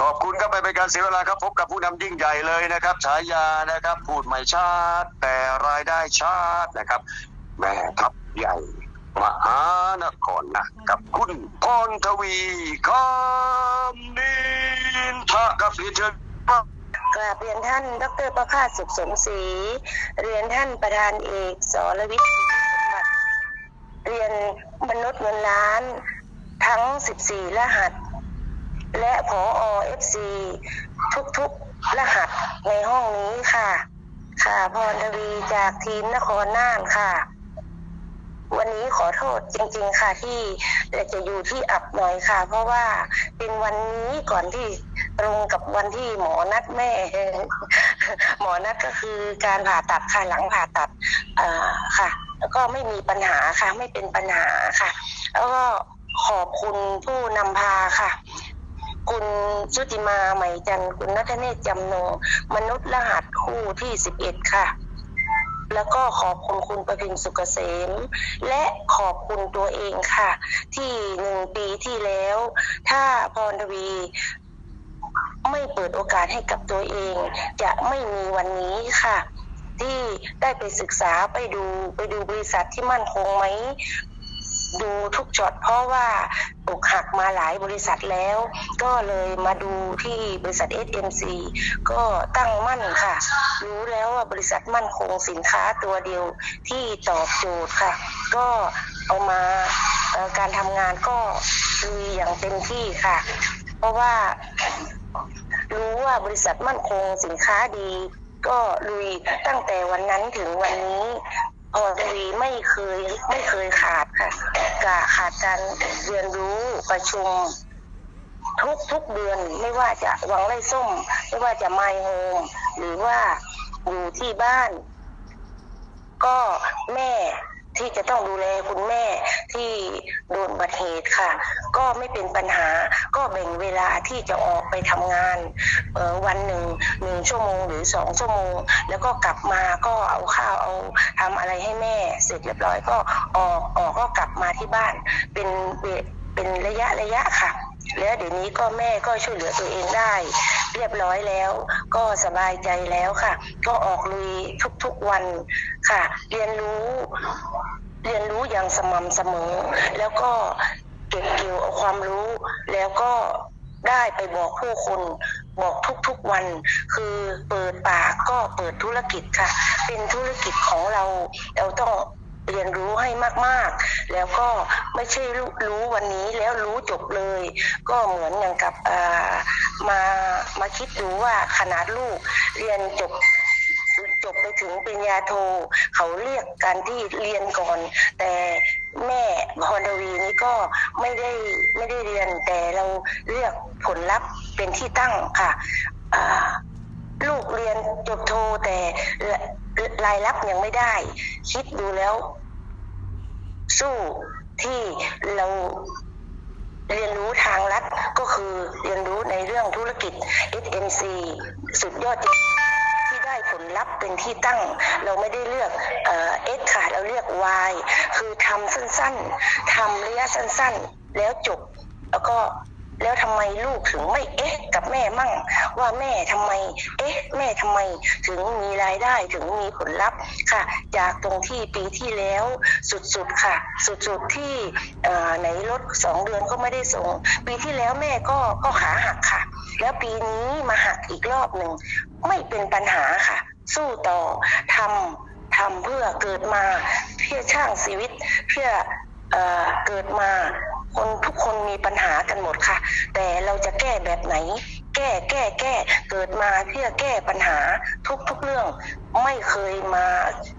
ขอบคุณครับไปเป็นการเสียเวลาครับพบกับผู้นำยิ่งใหญ่เลยนะครับฉายานะครับพูดไม่ชัดแต่รายได้ชัดนะครับแม่ทัพใหญ่มหานครนะกับคุณพรทวีคำนินทะครับเรียนเชิญครับกราบเรียนท่าน ดรประภาสสุขสมศรีเรียนท่านประธานเอกสรวิทย์ศรีสมบัติเรียนมนุษย์เงินล้านทั้ง 14 รหัส และผอเอฟซีทุกๆรหัสในห้องนี้ค่ะ ค่ะพรทวีจากทีมนครน่านค่ะ วันนี้ขอโทษจริง ๆ ค่ะที่จะอยู่ที่อับหน่อยค่ะ เพราะว่าเป็นวันนี้ก่อนที่ตรงกับวันที่หมอนัดแม่ หมอนัดก็คือการผ่าตัดค่ะหลังผ่าตัดอ่าค่ะ แล้วก็ไม่มีปัญหาค่ะ ไม่เป็นปัญหาค่ะ แล้วก็ขอบคุณผู้นำพาค่ะ คุณชุติมาไหม่จันคุณนัทเนศจำนงมนุษย์รหัสคู่ที่สิบเอ็ดค่ะ แล้วก็ขอบคุณคุณประพินสุกเกษม และขอบคุณตัวเองค่ะ ที่หนึ่งปีที่แล้ว ถ้าพรทวีไม่เปิดโอกาสให้กับตัวเอง จะไม่มีวันนี้ค่ะ ที่ได้ไปศึกษาไปดูไปดูบริษัทที่มั่นคงไหม ดูทุกช็อตเพราะว่าอกหักมาหลายบริษัทแล้ว ก็เลยมาดูที่บริษัท SMC ก็ตั้งมั่นค่ะ รู้แล้วว่าบริษัทมั่นคงสินค้าตัวเดียวที่ตอบโจทย์ค่ะ ก็เอามาการทำงานก็ลุยอย่างเต็มที่ค่ะ เพราะว่ารู้ว่าบริษัทมั่นคงสินค้าดี ก็ลุยตั้งแต่วันนั้นถึงวันนี้ พอทวีไม่เคยไม่เคยขาดค่ะกะขาดการเรียนรู้ประชุม ทุกทุกเดือนไม่ว่าจะวังไร่ส้ม ไม่ว่าจะไมโฮมหรือว่าอยู่ที่บ้าน ก็แม่ ที่จะต้องดูแลคุณแม่ที่โดนบัติเหตุค่ะ ก็ไม่เป็นปัญหาก็แบ่งเวลาที่จะออกไปทำงานเออวันหนึ่งหนึ่งชั่วโมงหรือสองชั่วโมง แล้วก็กลับมาก็เอาข้าวเอาทำอะไรให้แม่เสร็จเรียบร้อยก็ออกออกก็กลับมาที่บ้านเป็นเวเป็นระยะระยะค่ะแล้วเดี๋ยวนี้ก็แม่ก็ช่วยเหลือตัวเองได้ เรียบร้อยแล้ว ก็สบายใจแล้วค่ะ ก็ออกลุยทุกๆวัน ค่ะ เรียนรู้ เรียนรู้อย่างสม่ำเสมอ แล้วก็เก็บเกี่ยวเอาความรู้ แล้วก็ได้ไปบอกผู้คนบอกทุกๆวัน คือเปิดปากก็เปิดธุรกิจค่ะ เป็นธุรกิจของเราเราต้องเรียนรู้ให้มากๆ แล้วก็ไม่ใช่รู้วันนี้แล้วรู้จบเลย ก็เหมือนอย่างกับมามาคิดดูว่าขนาดลูกเรียนจบ ถึงปริญญาโทเขาเรียกการที่เรียนก่อน แต่แม่พรทวีนี่ก็ไม่ได้ไม่ได้เรียน แต่เราเลือกผลลัพธ์เป็นที่ตั้งค่ะลูกเรียนจบโทแต่รายรับยังไม่ได้ คิดดูแล้ว สู้ที่เราเรียนรู้ทางลัดก็คือเรียนรู้ในเรื่องธุรกิจ SMC สุดยอดจริง ลลัพธ์เป็นที่ตั้ง เราไม่ได้เลือกเอ่อ S ค่ะเราเลือก Y คือทำสั้นๆทำระยะสั้นๆ แล้วจบ แล้วก็แล้วทำไมลูกถึงไม่เอ๊ะ กับแม่มั่ง ว่าแม่ทำไม เอ๊ะ แม่ทำไมถึงมีรายได้ถึงมีผลลัพธ์ค่ะ จากตรงที่ปีที่แล้วสุดๆค่ะ สุดๆที่ไหนรถสองเดือนก็ไม่ได้ส่ง ปีที่แล้วแม่ก็ก็ขาหักค่ะ แล้วปีนี้มาหักอีกรอบหนึ่งไม่เป็นปัญหาค่ะ สู้ต่อทำทำเพื่อเกิดมาเพื่อช่างชีวิต เพื่อเออเกิดมาคนทุกคนมีปัญหากันหมดค่ะ แต่เราจะแก้แบบไหน แก้แก้แก้เกิดมาเพื่อแก้ปัญหาทุกๆเรื่อง ไม่เคยมา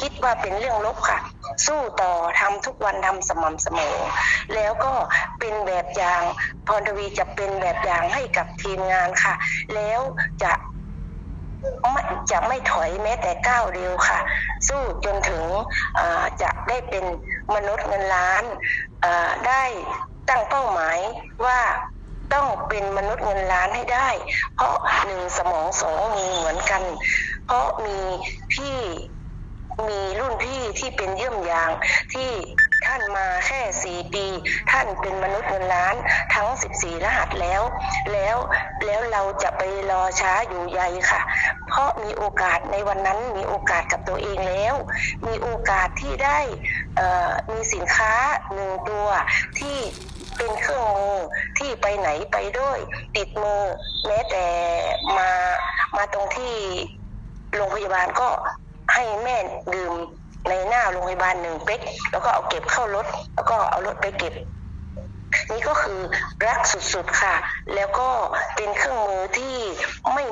คิดว่าเป็นเรื่องลบค่ะ สู้ต่อทำทุกวันทำสม่ำเสมอ แล้วก็เป็นแบบอย่างพรทวีจะเป็นแบบอย่างให้กับทีมงานค่ะ แล้วจะ ไม่จะไม่ถอยแม้แต่ก้าวเดียวค่ะ สู้จนถึงจะได้เป็นมนุษย์เงินล้านได้ตั้งเป้าหมายว่าต้องเป็นมนุษย์เงินล้านให้ได้ เพราะหนึ่งสมองสองมีเหมือนกัน เพราะมีพี่มีรุ่นพี่ที่เป็นเยี่ยมอย่างที่ท่านมาแค่สี่ปี ท่านเป็นมนุษย์เงินล้านทั้ง14รหัสแล้ว แล้วแล้วเราจะไปรอช้าอยู่ใยค่ะ เพราะมีโอกาสในวันนั้นมีโอกาสกับตัวเองแล้ว มีโอกาสที่ได้มีสินค้าหนึ่งตัวที่เป็นเครื่องมือที่ไปไหนไปด้วย ติดมือแม้แต่มามาตรงที่โรงพยาบาลก็ให้แม่ดื่มในหน้าโรงพยาบาลหนึ่งเป๊กแล้วก็เอาเก็บเข้ารถ แล้วก็เอารถไปเก็บ นี่ก็คือรักสุดๆค่ะ แล้วก็เป็นเครื่อง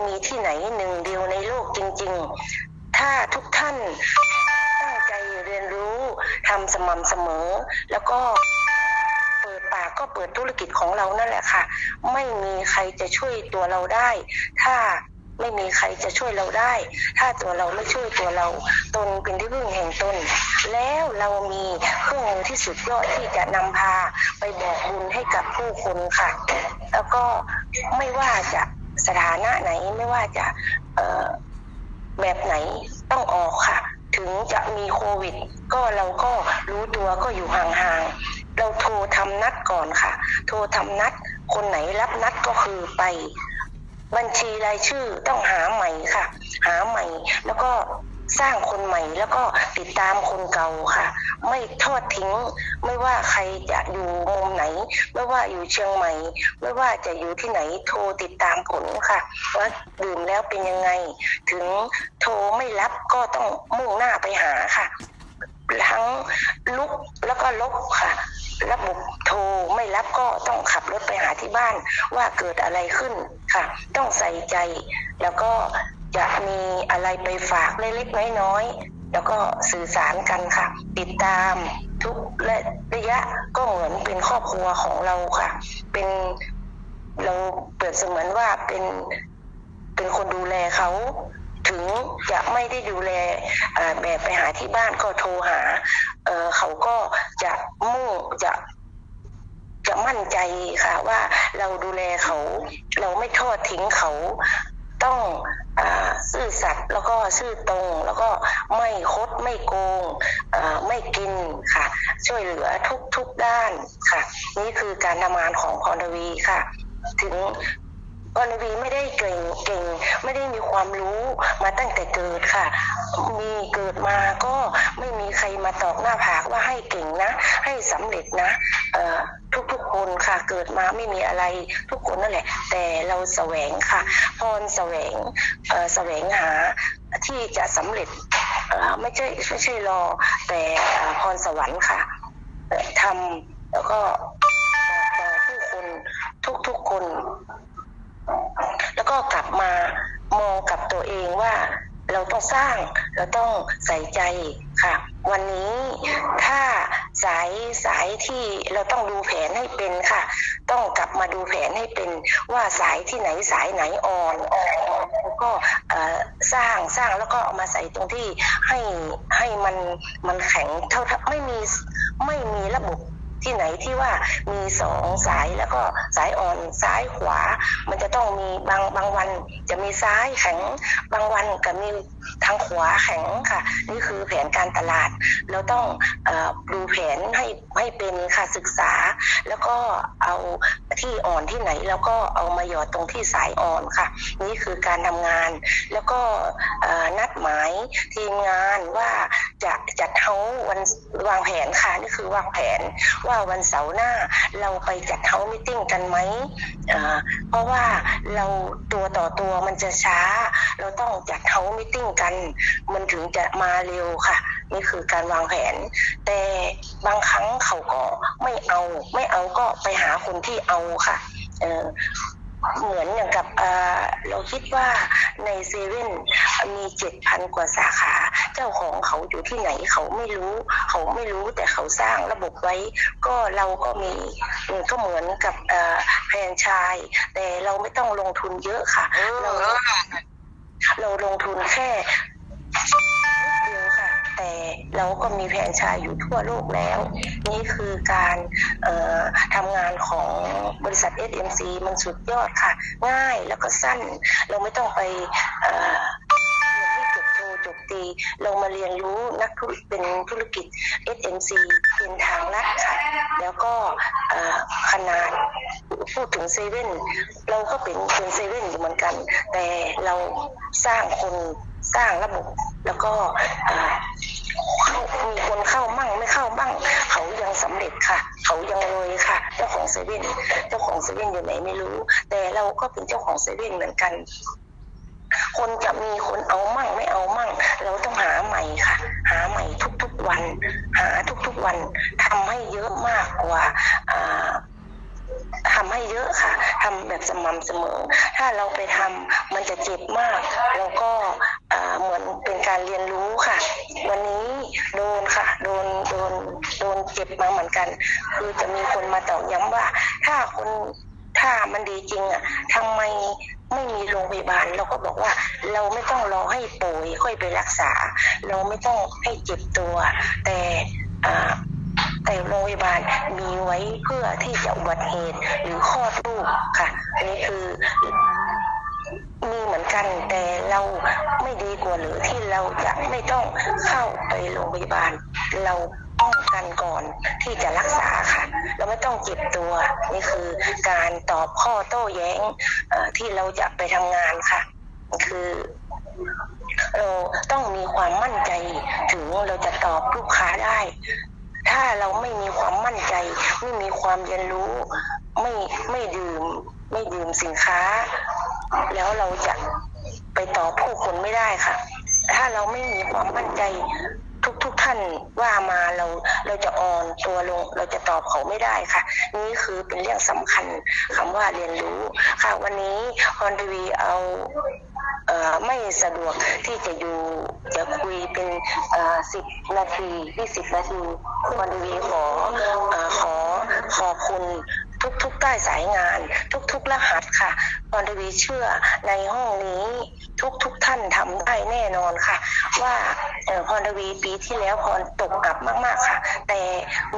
ม่มีที่ไหนหนึ่งเดียวในโลกจริง ๆ ถ้าทุกท่านตั้งใจเรียนรู้ทำสม่ำเสมอ แล้วก็เปิดปากก็เปิดธุรกิจของเรานั่นแหละค่ะ ไม่มีใครจะช่วยตัวเราได้ ถ้าไม่มีใครจะช่วยเราได้ ถ้าตัวเราไม่ช่วยตัวเรา ตนเป็นที่พึ่งแห่งตน แล้วเรามีเครื่องมือที่สุดยอดที่จะนำพาไปบอกบุญให้กับผู้คนค่ะ แล้วก็ไม่ว่าจะ สถานะไหนไม่ว่าจะแบบไหนต้องออกค่ะ ถึงจะมีโควิด ก็เราก็รู้ตัวก็อยู่ห่างๆ เราโทรทำนัดก่อนค่ะ โทรทำนัด คนไหนรับนัดก็คือไป บัญชีรายชื่อต้องหาใหม่ค่ะ หาใหม่ แล้วก็ สร้างคนใหม่ แล้วก็ติดตามคนเก่าค่ะ ไม่ทอดทิ้ง ไม่ว่าใครจะอยู่มุมไหน ไม่ว่าอยู่เชียงใหม่ ไม่ว่าจะอยู่ที่ไหนโทรติดตามผลค่ะ ว่าดื่มแล้วเป็นยังไง ถึงโทรไม่รับก็ต้องมุ่งหน้าไปหาค่ะ ทั้งลุกแล้วก็ลบค่ะระบบโทรไม่รับก็ต้องขับรถไปหาที่บ้านว่าเกิดอะไรขึ้นค่ะ ต้องใส่ใจแล้วก็ จะมีอะไรไปฝากเล็กๆน้อยๆแล้วก็สื่อสารกันค่ะ ติดตามทุกระยะก็เหมือนเป็นครอบครัวของเราค่ะ เป็นเราเปรียบเสมือนว่าเป็นเป็นคนดูแลเขาถึงจะไม่ได้ดูแลแบบไปหาที่บ้านก็โทรหาเเขาก็จะมุ่งจะจะมั่นใจค่ะว่าเราดูแลเขา เราไม่ทอดทิ้งเขาต้อง ซื่อสัตย์แล้วก็ซื่อตรงแล้วก็ไม่คดไม่โกงไม่กินค่ะ ช่วยเหลือทุกทุกด้านค่ะ นี่คือการทำงานของพรวีค่ะ ถึงพรวีไม่ได้เก่งเก่ง ไม่ได้มีความรู้มาตั้งแต่เกิดค่ะ มีเกิดมาก็ไม่มีใครมาตอกหน้าผากว่าให้เก่งนะ ให้สำเร็จนะทุก คนค่ะ เกิดมาไม่มีอะไรทุกคนนั่นแหละ แต่เราแสวงค่ะ พรแสวงแสวงหาที่จะสำเร็จไม่ใช่ไม่ใช่รอ แต่พรสวรรค์ค่ะทำแล้วก็บอกต่อผู้คนทุกๆคน แล้วก็กลับมามองกับตัวเองว่าเราต้องสร้างเราต้องใส่ใจค่ะ วันนี้ถ้า สายสายที่เราต้องดูแผนให้เป็นค่ะ ต้องกลับมาดูแผนให้เป็นว่าสายที่ไหนสายไหนอ่อนอ่อนแล้วก็สร้างสร้างแล้วก็เอามาใส่ตรงที่ให้ให้มันมันแข็งเท่าไม่มีไม่มีระบบ ที่ไหนที่ว่ามีสองสายแล้วก็สายอ่อนซ้ายขวา มันจะต้องมีบางบางวัน จะมีซ้ายแข็งบางวันก็มีทางขวาแข็งค่ะ นี่คือแผนการตลาด เราต้องอดูแผนให้ให้เป็นค่ะศึกษา แล้วก็เอาที่อ่อนที่ไหนแล้วก็เอามาหยอดตรงที่สายอ่อนค่ะ นี่คือการทำงาน แล้วก็นัดหมายทีมงานว่า จะจัดเฮาวันวางแผนค่ะนี่คือวางแผนว่าวันเสาร์หน้าเราไปจัดเฮามิทติ้งกันไหมเพราะว่าเราตัวต่อตัวมันจะช้า เราต้องจัดเฮามิทติ้งกัน มันถึงจะมาเร็วค่ะ นี่คือการวางแผน แต่บางครั้งเขาก็ไม่เอา ไม่เอาก็ไปหาคนที่เอาค่ะ เหมือนอย่างกับเราคิดว่าในเซเว่นมีเจ็ดพันกว่าสาขา เจ้าของเขาอยู่ที่ไหนเขาไม่รู้ เขาไม่รู้แต่เขาสร้างระบบไว้ ก็เราก็มีก็เหมือนกับเอ่อแฟรนไชายแต่เราไม่ต้องลงทุนเยอะค่ะเราเราลงทุนแค่ แต่เราก็มีแผนชายอยู่ทั่วโลกแล้ว นี่คือการทำงานของบริษัท SMC มันสุดยอดค่ะ ง่ายแล้วก็สั้น เราไม่ต้องไปเรียนให้จบโทจบตีเรามาเรียนรู้นักธุรเป็นธุรกิจ SMC เป็นทางลัดค่ะ แล้วก็ขนาดพูดถึงเซเว่นเราก็เป็นเป็นเซเว่นอยู่เหมือนกัน แต่เราสร้างคนสร้างระบบ แล้วก็เข้ามีคนเข้ามั่งไม่เข้ามั่งเขายังสำเร็จค่ะ เขายังรวยค่ะ เจ้าของเซเว่นเจ้าของเซเว่นอยู่ไหนไม่รู้ แต่เราก็เป็นเจ้าของเซเว่นเหมือนกัน คนจะมีคนเอามั่งไม่เอามั่ง เราต้องหาใหม่ค่ะ หาใหม่ทุกๆวัน หาทุกๆวันทำให้เยอะมากกว่าอ่าทำให้เยอะค่ะทำแบบสม่ำเสมอ ถ้าเราไปทำมันจะเจ็บมาก แล้วก็ เหมือนเป็นการเรียนรู้ค่ะ วันนี้โดนค่ะ โดนโดนโดนเจ็บมาเหมือนกัน คือจะมีคนมาตอกย้ำว่า ถ้าคนถ้ามันดีจริงอะทำไมไม่มีโรงพยาบาลเราก็บอกว่า เราไม่ต้องรอให้ป่วยค่อยไปรักษา เราไม่ต้องให้เจ็บตัว แต่แต่โรงพยาบาลมีไว้เพื่อที่จะอุบัติเหตุหรือคลอดลูกค่ะนนี้คือ กันแต่เราไม่ดีกว่าหรือที่เราจะไม่ต้องเข้าไปโรงพยาบาล เราป้องกันก่อนที่จะรักษาค่ะ เราไม่ต้องเจ็บตัว นี่คือการตอบข้อโต้แย้งที่เราจะไปทำงานค่ะ คือเราต้องมีความมั่นใจถึงเราจะตอบลูกค้าได้ ถ้าเราไม่มีความมั่นใจ ไม่มีความเรียนรู้ ไม่ไม่ดื่ม ไม่ดื่มสินค้า แล้วเราจะไปตอบผู้คนไม่ได้ค่ะ ถ้าเราไม่มีความมั่นใจทุกทุกๆท่านว่ามาเราเราจะอ่อนตัวลงเราจะตอบเขาไม่ได้ค่ะ นี่คือเป็นเรื่องสำคัญคำว่าเรียนรู้ค่ะวันนี้พรทวีเอาเอ่อไม่สะดวกที่จะอยู่จะคุยเป็นสิบนาทียี่สิบนาทีวันนี้ขอเอ่อขอขอบคุณ ใต้สายงานทุกทุกๆรหัสค่ะพรทวีเชื่อในห้องนี้ทุกทุกๆท่านทำได้แน่นอนค่ะ ว่าออพรทวีปีที่แล้วพรตกกลับมาก ๆค่ะ แต่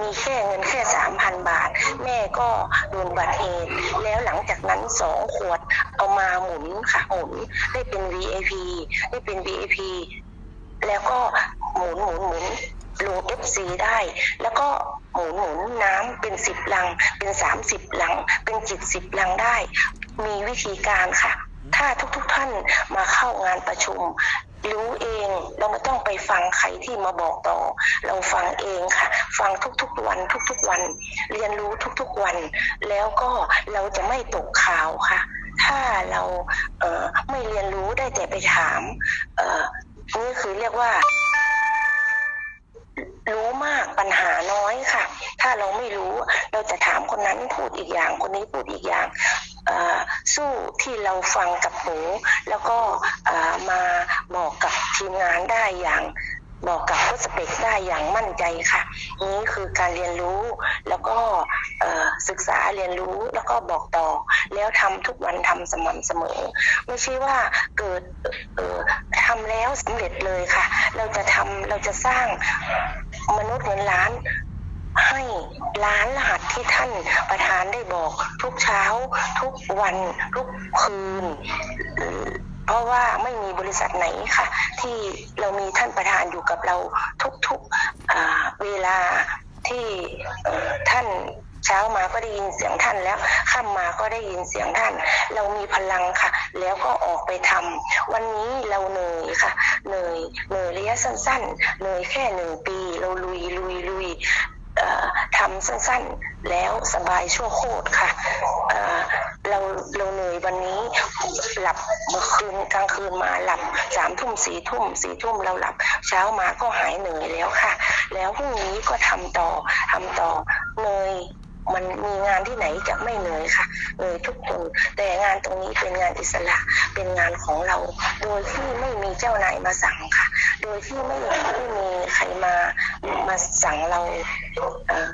มีแค่เงินแค่สามพันบาท แม่ก็โดนบัติเหตุแล้วหลังจากนั้นสองขวดเอามาหมุนค่ะหมุนได้เป็น VIP ได้เป็น VIP แล้วก็หมุนหมุนหมุน โลง FC ได้ แล้วก็หมุนหมุนน้ำเป็นสิบลัง เป็นสามสิบลัง เป็นจิตสิบลังได้ มีวิธีการค่ะ ถ้าทุกๆท่านมาเข้างานประชุมรู้เองเราไม่ต้องไปฟังใครที่มาบอกต่อ เราฟังเองค่ะ ฟังทุกๆวัน ทุกๆวัน เรียนรู้ทุกๆวัน แล้วก็เราจะไม่ตกข่าวค่ะ ถ้าเราเไม่เรียนรู้ได้แต่ไปถามนี่คือเรียกว่า รู้มากปัญหาน้อยค่ะ ถ้าเราไม่รู้เราจะถามคนนั้นพูดอีกอย่าง คนนี้พูดอีกอย่างสู้ที่เราฟังกับหูแล้วก็มาบอกกับทีมงานได้อย่างบอกกับผู้สเปกได้อย่างมั่นใจค่ะ นี่คือการเรียนรู้แล้วก็ศึกษาเรียนรู้แล้วก็บอกต่อ แล้วทำทุกวันทำสม่ำเสมอ ไม่ใช่ว่าเกิดเอ่อทำแล้วสำเร็จเลยค่ะ เราจะทำเราจะสร้าง มนุษย์เงินล้าน ให้ล้านรหัสที่ท่านประธานได้บอก ทุกเช้า ทุกวัน ทุกคืน เพราะว่าไม่มีบริษัทไหนค่ะ ที่เรามีท่านประธานอยู่กับเราทุกๆเวลาที่ท่าน เช้ามาก็ได้ยินเสียงท่านแล้วค่ำมาก็ได้ยินเสียงท่าน เรามีพลังค่ะ แล้วก็ออกไปทำวันนี้เราเหนื่อยค่ะเหนื่อยเหนื่อยระยะสั้นๆเหนื่อยแค่หนึ่งปี เราลุยลุยลุยทำสั้นๆแล้วสบายชั่วโคตรค่ะเเราเราเหนื่อยวันนี้หลับเมื่อคืนกลางคืนมาหลับสามทุ่มสี่ทุ่มสี่ทุ่มเราหลับ เช้ามาก็หายเหนื่อยแล้วค่ะ แล้วพรุ่งนี้ก็ทำต่อทำต่อเหนื่อย มันมีงานที่ไหนจะไม่เหนื่อยค่ะเหนื่อยทุกคน แต่งานตรงนี้เป็นงานอิสระเป็นงานของเรา โดยที่ไม่มีเจ้านายมาสั่งค่ะ โดยที่ไม่ไม่มีใครมามาสั่งเราเอ่อ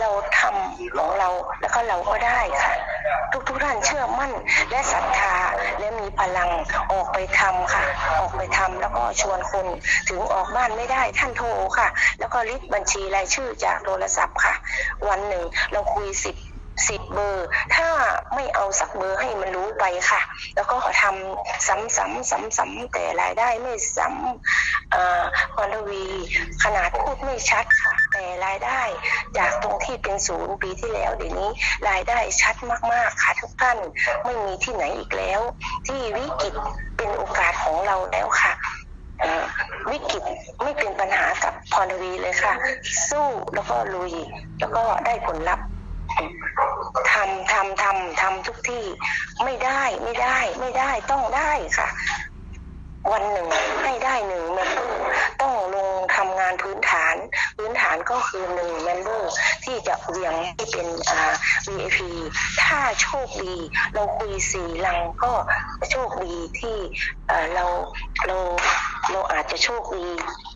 เราทำของเราแล้วก็เราก็ได้ค่ะ ทุกทุกท่านเชื่อมั่นและศรัทธาและมีพลังออกไปทำค่ะ ออกไปทำแล้วก็ชวนคนถึงออกบ้านไม่ได้ท่านโทรค่ะ แล้วก็ลิสต์บัญชีรายชื่อจากโทรศัพท์ค่ะ วันหนึ่งเราคุยสิบ สิบเบอร์ ถ้าไม่เอาสักเบอร์ให้มันรู้ไปค่ะ แล้วก็ทำซ้ำๆซ้ำๆแต่รายได้ไม่ซ้ำอ่อพรวีขนาดพูดไม่ชัดค่ะ แต่รายได้ จากตรงที่เป็นศูนย์ปีที่แล้วเดี๋ยวนี้ รายได้ชัดมากๆค่ะทุกท่านไม่มีที่ไหนอีกแล้ว ที่วิกฤตเป็นโอกาสของเราแล้วค่ะวิกฤตไม่เป็นปัญหากับพรวีเลยค่ะ สู้แล้วก็ลุย แล้วก็ได้ผลลัพธ์ ทำทำทำทำทุกที่ ไม่ได้ไม่ได้ ไม่ได้ต้องได้ค่ะ วันหนึ่งให้ได้หนึ่งเมมเบอร์ต้องลงทำงานพื้นฐาน พื้นฐานก็คือหนึ่งเมมเบอร์ที่จะเวียงให้เป็นอ่า VIP ถ้าโชคดี เราคุยสี่ลังก็โชคดีที่เราเราเราอาจจะโชคดี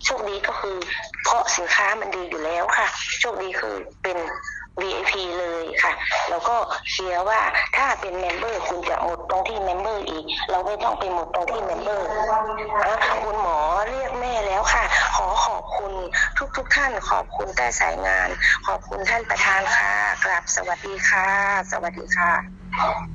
โชคดีก็คือ เพราะสินค้ามันดีอยู่แล้วค่ะ โชคดีคือเป็น VIP เลยค่ะ แล้วก็เชียร์ว่าถ้าเป็นเมมเบอร์คุณจะหมดตรงที่เมมเบอร์อีก เราไม่ต้องไปหมดตรงที่เมมเบอร์อะคุณหมอเรียกแม่แล้วค่ะ ขอขอบคุณทุกทุกท่าน ขอบคุณใต้สายงาน ขอบคุณท่านประธานค่ะ กราบสวัสดีค่ะ สวัสดีค่ะ